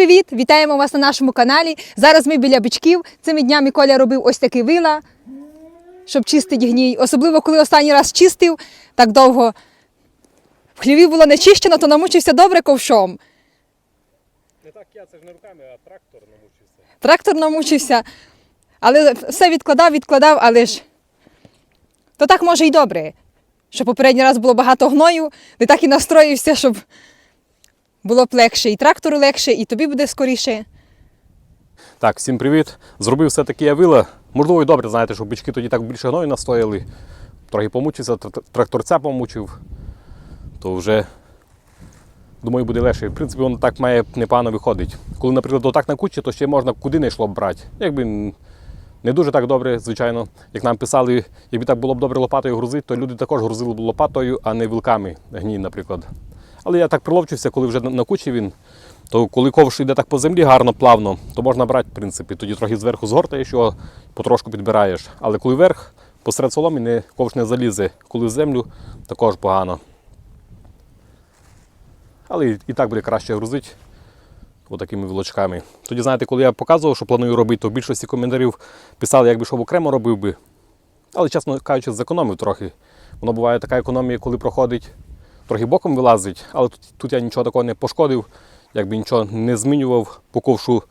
Привіт! Вітаємо вас на нашому каналі. Зараз ми біля бичків. Цими днями Коля робив ось такий вила, щоб чистити гній. Особливо, коли останній раз чистив так довго. В хліві було не чищено, то намучився добре ковшом. Не так я, це ж не руками, а трактор намучився. Трактор намучився, але все відкладав, відкладав, але ж то так може й добре. Що попередній раз було багато гною, ти так і настроївся, щоб було б легше, і трактору легше, і тобі буде скоріше. Так, всім привіт. Зробив все-таки я вила. Можливо, і добре, знаєте, що бички тоді так більше гною настояли. Трохи помучився, тракторця помучив. То вже, думаю, буде легше. В принципі, воно так має непогано виходить. Коли, наприклад, отак на кучі, то ще можна куди не йшло б брати. Якби не дуже так добре, звичайно. Як нам писали, якби так було б добре лопатою грузити, то люди також грузили б лопатою, а не вилками гній, наприклад. Але я так приловчився, коли вже на- кучі він, то коли ковш йде так по землі гарно, плавно, то можна брати, в принципі. Тоді трохи зверху згортаєш його, потрошку підбираєш. Але коли вверх, посеред соломи не, ковш не залізе. Коли в землю, також погано. Але і, так буде краще грузити отакими вілочками. Тоді, знаєте, коли я показував, що планую робити, то в більшості коментарів писали, якби що окремо робив би. Але, чесно кажучи, зекономив трохи. Воно буває така економія, коли проходить, трохи боком вилазить, але тут, тут я нічого такого не пошкодив, якби нічого не змінював по ковшу.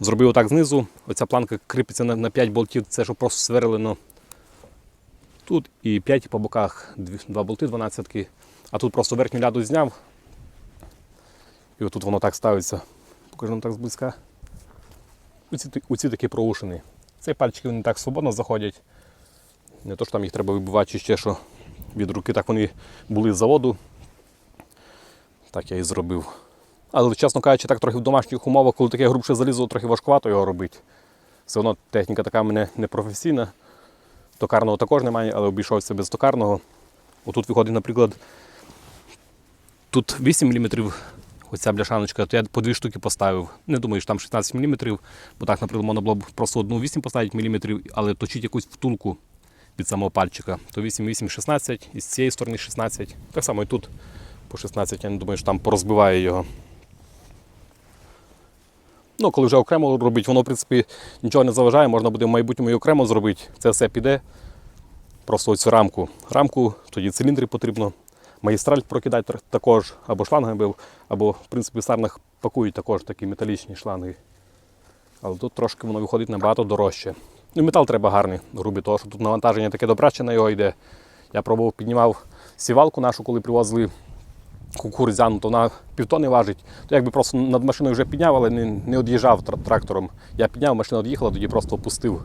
Зробив отак знизу. Оця планка кріпиться на, на 5 болтів, це що просто сверлено. Тут і 5 по боках, 2 болти 12. А тут просто верхню ляду зняв. І отут воно так ставиться. Покажу вам так зблизька. Оці, оці такі проушини. Цей пальчики вони так свободно заходять. Не то, що там їх треба вибивати чи ще що від руки, так вони були з заводу. Так я і зробив. Але, чесно кажучи, так трохи в домашніх умовах, коли таке грубше залізо, трохи важкувато його робити. Все одно техніка така в мене не професійна. Токарного також немає, але обійшовся без токарного. Отут виходить, наприклад, тут 8 мм оця бляшаночка, то я по дві штуки поставив. Не думаю, що там 16 мм, бо так, наприклад, можна було б просто одну 8 поставити мм, але точити якусь втулку від самого пальчика. То 8, 8, 16, і з цієї сторони 16. Так само і тут по 16, я не думаю, що там порозбиває його. Ну, коли вже окремо робити, воно, в принципі, нічого не заважає, можна буде в майбутньому і окремо зробити. Це все піде. Просто оцю рамку. Рамку, тоді циліндри потрібно. Магістраль прокидати також, або шлангами, або, в принципі, в сарнах пакують також такі металічні шланги. Але тут трошки воно виходить набагато дорожче. Ну, метал треба гарний, грубий, тому що тут навантаження таке добраче на його йде. Я пробував, піднімав сівалку нашу, коли привозили кукурудзяну, то вона півтони важить. То якби просто над машиною вже підняв, але не, не од'їжджав трактором. Я підняв, машина од'їхала, тоді просто опустив.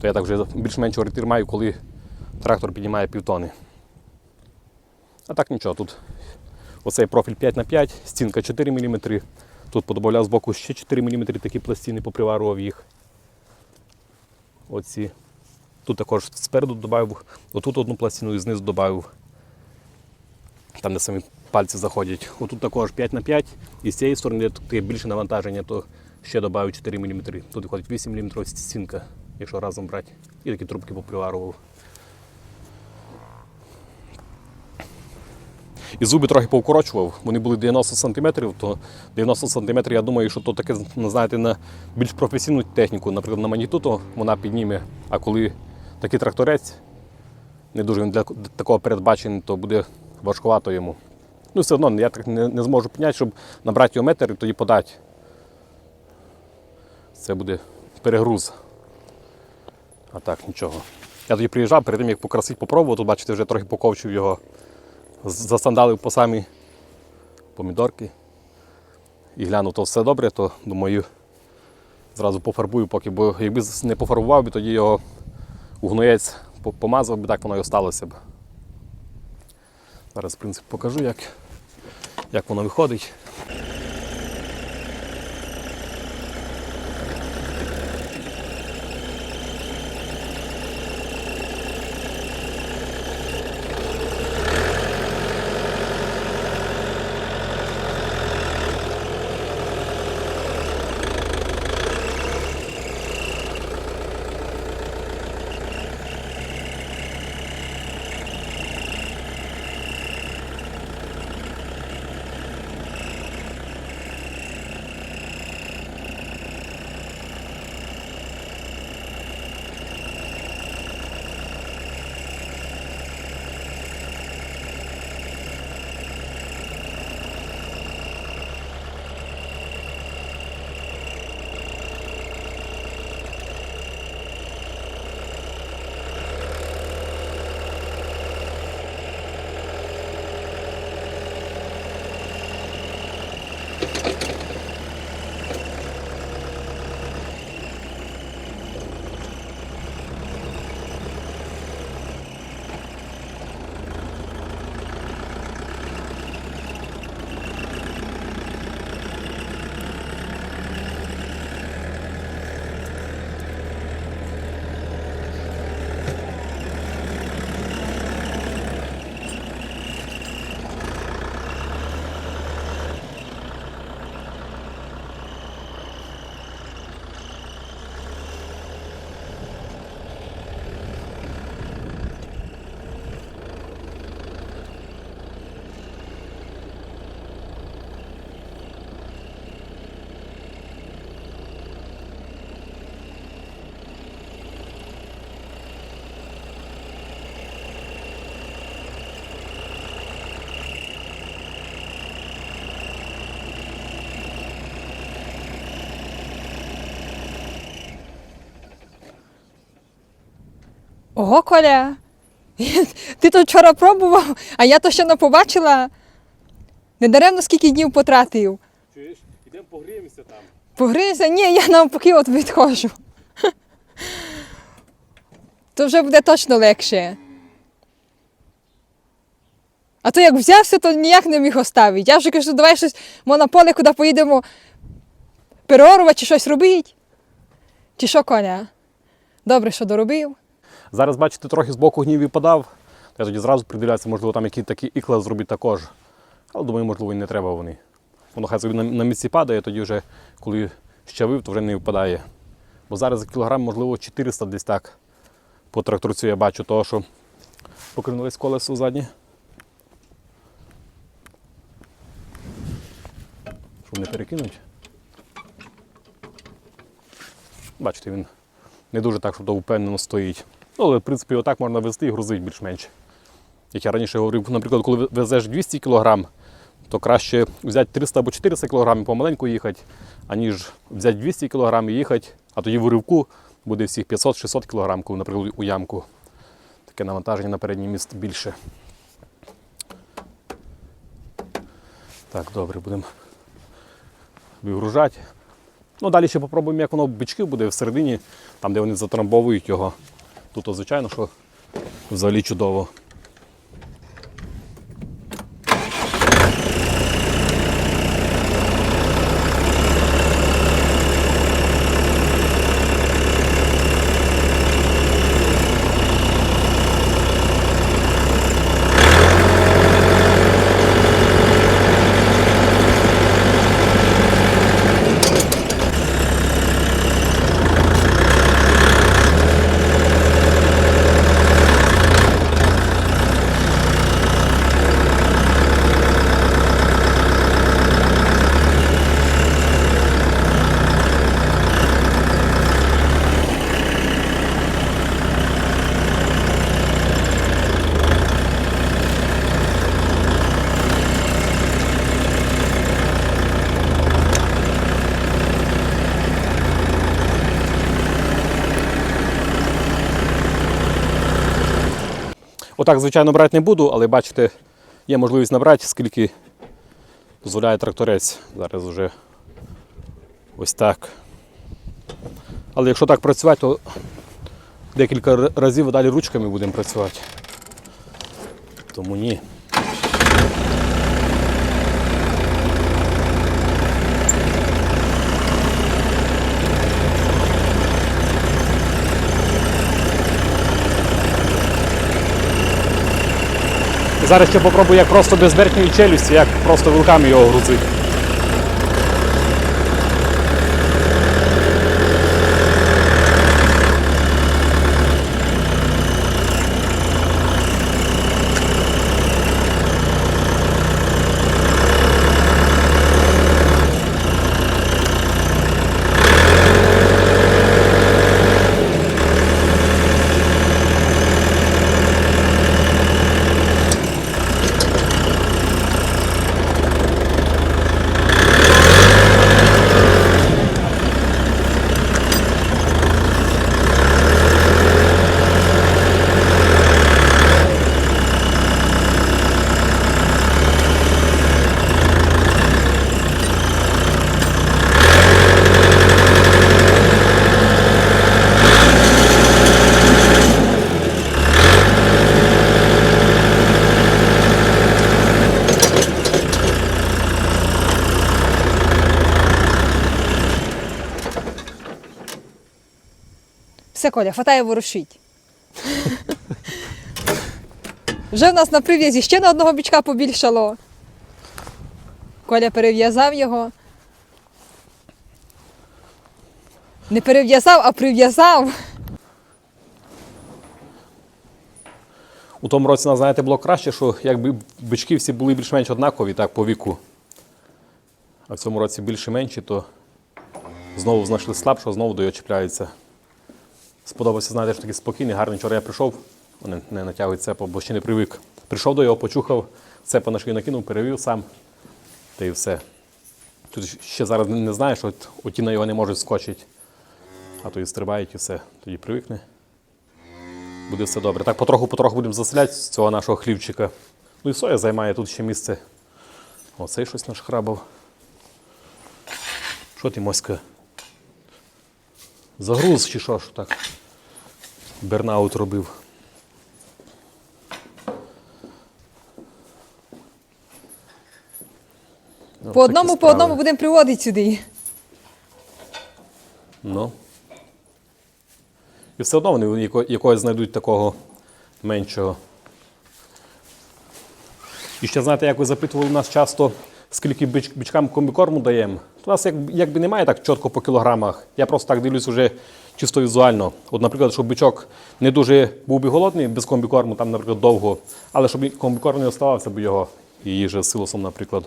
То я так вже більш-менш орієнтир маю, коли трактор піднімає півтони. А так нічого, тут оцей профіль 5х5, стінка 4 мм. Тут подобавляв з боку ще 4 мм такі пластини, поприварував їх. Оці. Тут також спереду додав, отут одну пластину і знизу додав. Там, де самі пальці заходять. Отут також 5 на 5 і з цієї сторони, тут є більше навантаження, то ще додав 4 мм. Тут виходить 8 мм стінка, якщо разом брати. І такі трубки поприварував. І зуби трохи повкорочував. Вони були 90 см, то 90 см, я думаю, що то таке, ну, знаєте, на більш професійну техніку, наприклад, на маніту, вона підніме. А коли такий тракторець, не дуже він для такого передбачений, то буде важкувато йому. Ну, все одно я так не, не зможу підняти, щоб набрати його метр і тоді подати. Це буде перегруз. А так, нічого. Я тоді приїжджав, перед тим як покрасити, попробував, тут бачите, вже трохи поковчив його засандалив по самі помідорки. І глянув, то все добре, то думаю, зразу пофарбую, поки, бо якби не пофарбував би, тоді його угноєць помазав би, так воно і осталося б. Зараз, в принципі, покажу, як, як воно виходить. Ого, Коля, ти то вчора пробував, а я то ще не побачила. Недаремно скільки днів потратив. Чуєш, ідемо погріємося там. Погризся? Ні, я навпаки от відходжу. То вже буде точно легше. А то як взявся, то ніяк не міг оставити. Я вже кажу, давай щось на поле, куди поїдемо переорувати чи щось робити. Чи що, коня? Добре, що доробив. Зараз, бачите, трохи з боку гнів відпадав. Я тоді зразу придивляюся, можливо, там якісь такі ікла зробити також. Але думаю, можливо, і не треба вони. Воно хай собі на, місці падає, тоді вже, коли щавив, то вже не впадає. Бо зараз за кілограм, можливо, 400 десь так. По тракторцю я бачу того, що покинулись колесо заднє. Щоб не перекинуть. Бачите, він не дуже так, то впевнено стоїть. Ну, але, в принципі, отак можна везти і грузити більш-менш. Як я раніше говорив, наприклад, коли везеш 200 кг, то краще взяти 300 або 400 кг і помаленьку їхати, аніж взяти 200 кг і їхати, а тоді в уривку буде всіх 500-600 кг, коли, наприклад, у ямку. Таке навантаження на передній міст більше. Так, добре, будемо вигружати. Ну, далі ще попробуємо, як воно бички буде всередині, там, де вони затрамбовують його. Тут, звичайно, що взагалі чудово. Отак, звичайно, брати не буду, але бачите, є можливість набрати, скільки дозволяє тракторець. Зараз вже ось так. Але якщо так працювати, то декілька разів далі ручками будемо працювати. Тому ні. Зараз ще попробую, як просто без верхньої челюсті, як просто вилками його грузити. Все, Коля, хватає ворушить. Вже в нас на прив'язі ще на одного бічка побільшало. Коля перев'язав його. Не перев'язав, а прив'язав. У тому році, знаєте, було краще, що якби бички всі були більш-менш однакові так, по віку. А в цьому році більше менші, то знову знайшли слабшого, знову до його чіпляються. Сподобався, знаєте, що такий спокійний, гарний. Вчора я прийшов, не, не натягує цепа, бо ще не привик. Прийшов до його, почухав, цепа на шию накинув, перевів сам, та і все. Тут ще зараз не, знаю, що от, оті на його не можуть скочити, а то і стрибають і все, тоді привикне. буде все добре. Так потроху-потроху будемо заселяти з цього нашого хлівчика. Ну і соя займає тут ще місце. Оцей щось наш храбав. Що ти, моська? Загруз чи що, що так? Бернаут робив. Ну, По одному, по одному будемо приводити сюди. Ну. І все одно вони яко- якогось знайдуть такого меншого. І ще знаєте, як ви запитували нас часто, скільки бич, бичкам комбікорму даємо. У нас як, якби немає так чітко по кілограмах. Я просто так дивлюсь вже чисто візуально. От, наприклад, щоб бичок не дуже був би голодний без комбікорму, там, наприклад, довго, але щоб комбікорм не оставався б його їжа з силосом, наприклад.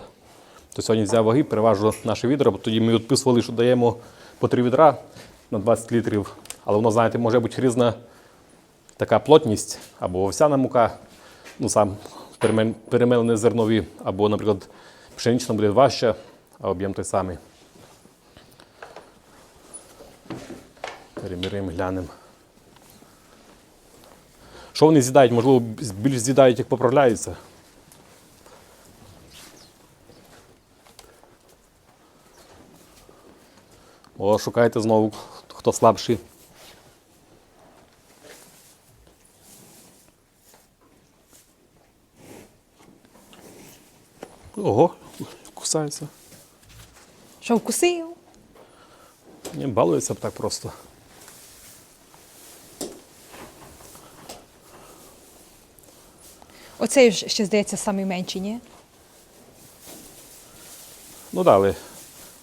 То сьогодні взяв ваги, переважу наше відро, бо тоді ми відписували, що даємо по 3 відра на 20 літрів. Але воно, знаєте, може бути різна така плотність, або овсяна мука, ну сам перемелене зернові, або, наприклад, пшенична буде важча, а об'єм той самий. Переміряємо, глянемо. Що вони з'їдають? Можливо, більш з'їдають, як поправляються. О, шукайте знову, хто слабший. Ого, кусається. Що вкусив? Не балується б так просто. Оцей ж ще здається самий менший, ні? Ну да, але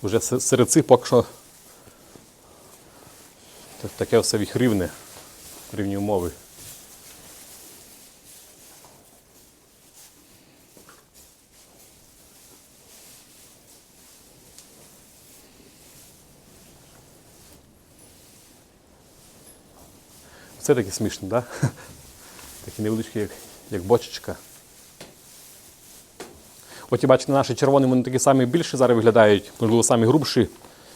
вже серед цих поки що таке все їх рівне, рівні умови. Це такі смішні, так? Да? Такі невеличкі, як, як бочечка. От бачите, наші червоні вони такі самі більші зараз виглядають, можливо, самі грубші,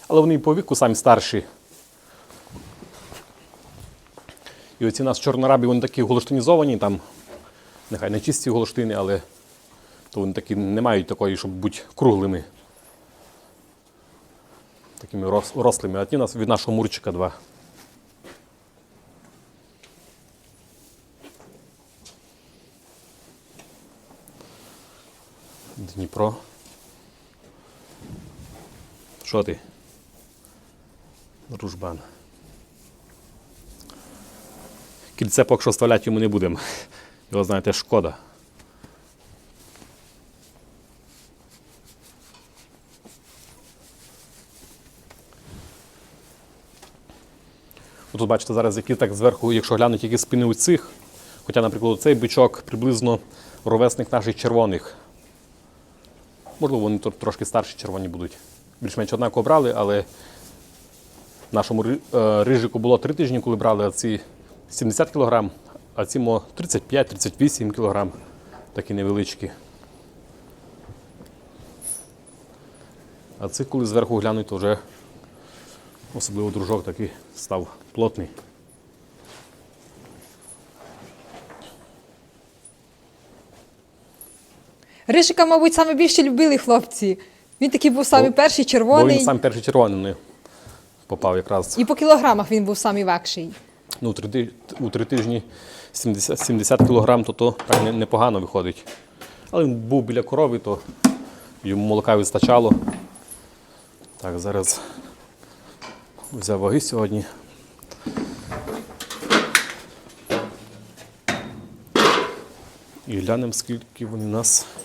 але вони і по віку самі старші. І оці у нас чорнорабі, вони такі голоштинізовані, там, нехай не чисті голоштини, але то вони такі не мають такої, щоб бути круглими. Такими рослими. А ті у нас від нашого мурчика два. Дніпро. Що ти? Дружбан. Кільце поки що вставляти йому не будемо. Його, знаєте, шкода. Тут бачите зараз, які так зверху, якщо глянуть, які спини у цих. Хоча, наприклад, цей бичок приблизно ровесник наших червоних. Можливо, вони тр- трошки старші червоні будуть. Більш-менш однаково брали, але нашому е, рижику було 3 тижні, коли брали, а ці 70 кг, а ці мо 35-38 кг. Такі невеличкі. А цих, коли зверху глянуть, то вже особливо дружок такий став плотний. Рижика, мабуть, саме більше любили хлопці. Він такий був самий Бо- перший Бо червоний. він сам перший червоний не попав якраз. І по кілограмах він був самий вакший. Ну, у три, ти- у три тижні 70, 70 кг, то, то так не- непогано виходить. Але він був біля корови, то йому молока вистачало. Так, зараз взяв ваги сьогодні. І глянемо, скільки вони нас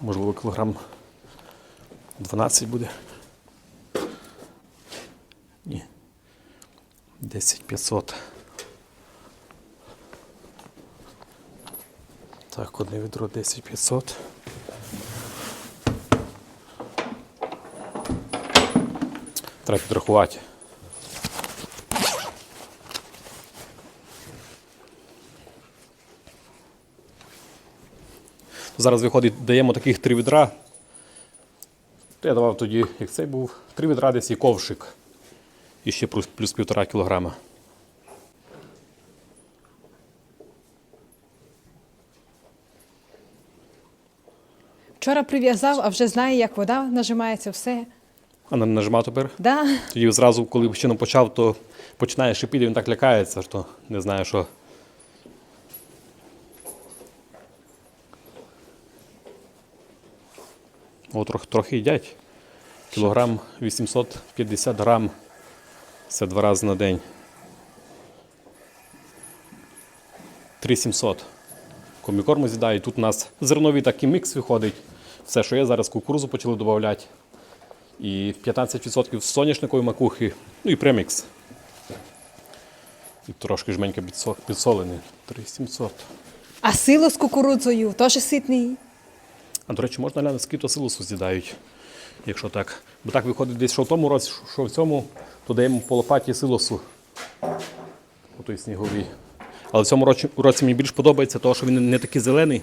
староване. кілограм 12 буде. Ні. 10 500. Так, одне відро 10 500. Треба підрахувати. Зараз виходить, даємо таких три відра. То я давав тоді, як цей був, три відра десь і ковшик. І ще плюс, плюс півтора кілограма. Вчора прив'язав, а вже знає, як вода нажимається, все. А на- нажимав тепер. Да. Тоді зразу, коли ще почав, то починає шипіти, він так лякається, що не знає, що. О, трохи, трохи їдять. Кілограм 850 грам. Це два рази на день. 3700. Комікорму з'їдають. Тут у нас зерновий такий мікс виходить. Все, що є, зараз кукурузу почали додати. І 15% соняшникової макухи, ну і премікс. І трошки жменька підсо- підсолений. 3700. А сило з кукурудзою теж ситний. А до речі, можна глянути, скільки то силосу з'їдають, якщо так. Бо так виходить десь, що в тому році, що в цьому, то даємо по лопаті силосу. У той сніговій. Але в цьому році, році мені більш подобається, тому що він не такий зелений.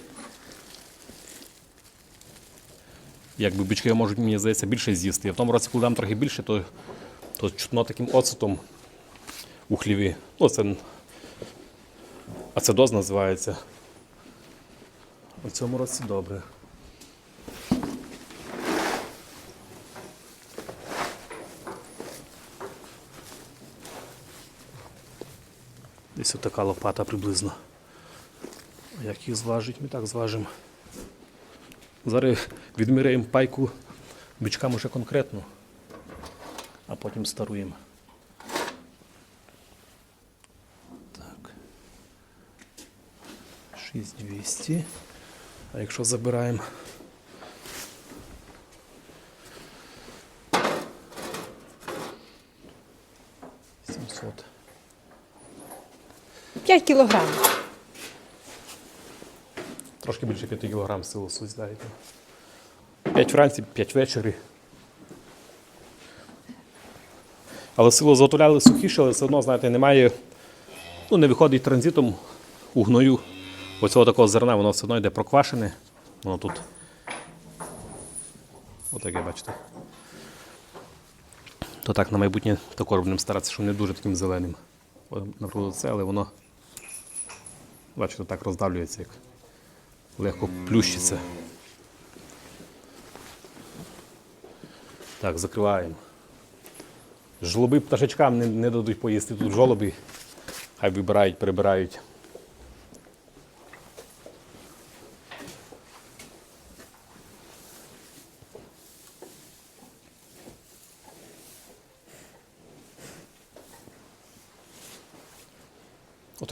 Якби бички можуть, мені здається, більше з'їсти. А в тому році, коли дам трохи більше, то, то чутно таким оцетом у хліві. Ну, це ацидоз називається. В цьому році добре. Десь отака лопата приблизно. Як їх зважить, ми так зважимо. Зараз відміряємо пайку бичкам уже конкретно, а потім старуємо. Так. 6200. А якщо забираємо. 5 кілограмів. Трошки більше 5 кг силосу здаєте. 5 вранці, 5 ввечері. Але силу заготовляли сухіше, але все одно, знаєте, немає. Ну, не виходить транзитом у гною оцього такого зерна, воно все одно йде проквашене. Воно тут. Отаке, бачите. То так на майбутнє також будемо старатися, щоб не дуже таким зеленим. Наприклад, це, але воно, бачите, так роздавлюється як легко плющиться. Так, закриваємо. Жлоби пташечкам не, не дадуть поїсти тут жолоби. Хай вибирають, перебирають.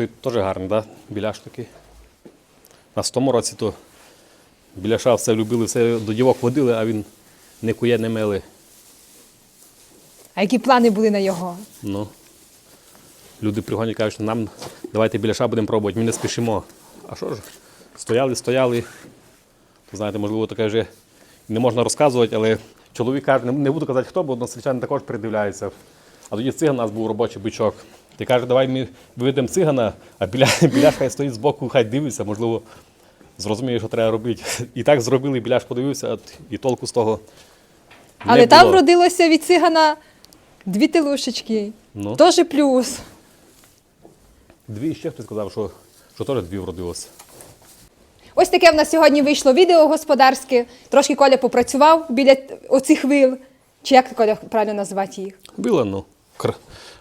Отой теж гарний, да? Біляш такий. На тому році то біляша все любили, все до дівок водили, а він не кує, не мели. А які плани були на його? Ну. Люди приходять і кажуть, що нам давайте біляша будемо пробувати, ми не спішимо. А що ж? Стояли, стояли. То, знаєте, можливо, таке вже не можна розказувати, але чоловік каже, не- буду казати хто, бо односельчани також придивляються. А тоді циган у нас був робочий бичок. Ти каже, давай ми виведемо цигана, а біля, біляш хай стоїть збоку, хай дивиться, можливо, зрозуміє, що треба робити. І так зробили, біляш подивився, і толку з того. не Але там було. родилося від цигана дві телушечки. Ну. Теж плюс. Дві ще хтось сказав, що, що теж дві вродилося. Ось таке в нас сьогодні вийшло відео господарське. Трошки Коля попрацював біля оцих вил. Чи як Коля правильно називати їх? Біла, ну, кр-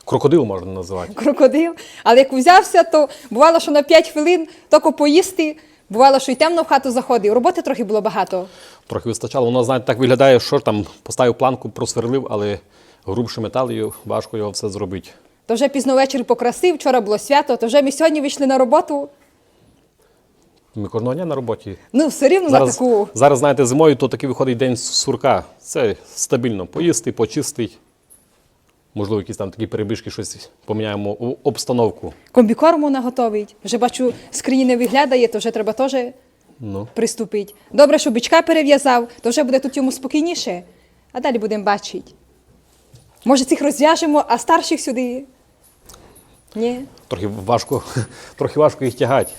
крокодил можна називати. Крокодил. Але як взявся, то бувало, що на 5 хвилин тільки поїсти, бувало, що й темно в хату заходив. Роботи трохи було багато. Трохи вистачало. Воно, знаєте, так виглядає, що ж там поставив планку, просверлив, але грубший метал, важко його все зробити. То вже пізно ввечері покрасив, вчора було свято, то вже ми сьогодні вийшли на роботу. Ми кожного дня на роботі. Ну, все рівно на таку. зараз, знаєте, зимою то такий виходить день сурка. Це стабільно. Поїсти, почистить. Можливо, якісь там такі перебіжки, щось поміняємо о- обстановку. Комбікорму наготовить. Вже бачу, скрині не виглядає, то вже треба теж Ну. приступити. Добре, що бичка перев'язав, то вже буде тут йому спокійніше. А далі будемо бачити. Може, цих розв'яжемо, а старших сюди. Ні. Трохи важко, трохи важко їх тягати.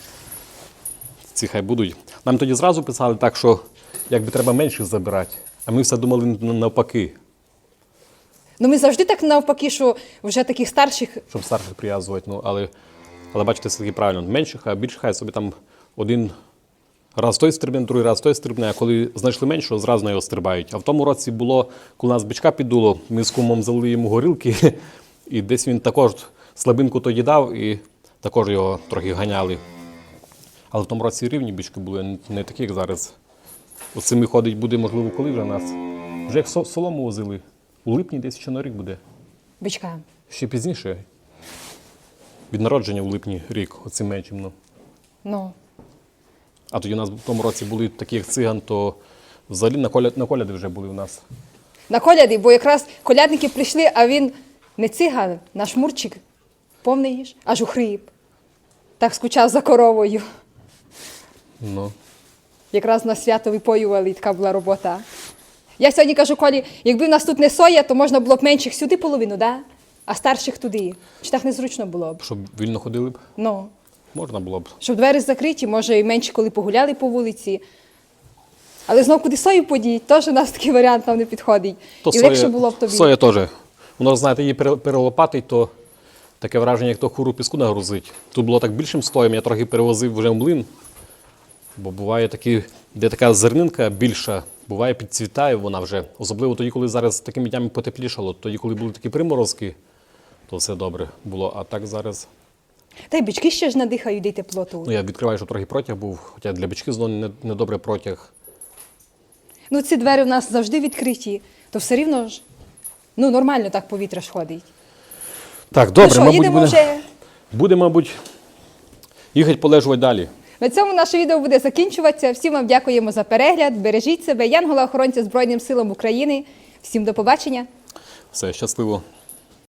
Ці хай будуть. Нам тоді зразу писали так, що якби треба менших забирати. А ми все думали навпаки, Ну ми завжди так навпаки, що вже таких старших щоб старших прив'язувати. Ну, але, але бачите, все таки правильно. Менших, а більше хай собі там один раз той стрибне, другий раз той стрибне, а коли знайшли меншого, зразу на його стрибають. А в тому році було, коли нас бичка піддуло, ми з кумом залили йому горілки, і десь він також слабинку тоді дав, і також його трохи ганяли. Але в тому році рівні бички були, не такі, як зараз. Оцими ходить буде, можливо, коли вже нас. Вже як солому возили. У липні десь ще на рік буде. бичка. Ще пізніше. Від народження в липні рік, оцим меншим. Ну. Ну. А тоді у нас в тому році були такі, як циган, то взагалі на, коля... на коляди вже були у нас. На коляди, бо якраз колядники прийшли, а він не циган, наш мурчик, повний ж, аж у хрип. Так скучав за коровою. Ну. Якраз на свято випоювали, і така була робота. Я сьогодні кажу, Колі, якби в нас тут не соя, то можна було б менших сюди половину, да? а старших туди. Чи так незручно було б? Щоб вільно ходили б, Ну, можна було б. щоб двері закриті, може, і менше, коли погуляли по вулиці. Але знов куди сою подіть, теж у нас такий варіант нам не підходить. і легше було б тобі. Соя теж. Воно, знаєте, її пере- перелопатить, то таке враження, як то хуру піску нагрузить. Тут було так більшим стоєм, я трохи перевозив вже в млин. Бо буває такі, де така зернинка більша, буває підцвітає вона вже. Особливо тоді, коли зараз такими днями потеплішало, тоді, коли були такі приморозки, то все добре було. А так зараз. Та й бички ще ж надихають, де й тепло тут. Ну, я відкриваю, щоб трохи протяг був, хоча для бички знову не, не добре протяг. Ну, ці двері в нас завжди відкриті, то все рівно ж ну, нормально так повітря ж ходить. Так, добре, ну що, мабуть, їдемо буде, вже. буде, мабуть, їхати полежувати далі. На цьому наше відео буде закінчуватися. Всім вам дякуємо за перегляд. Бережіть себе, Янгола охоронця Збройним силам України. Всім до побачення. Все, щасливо.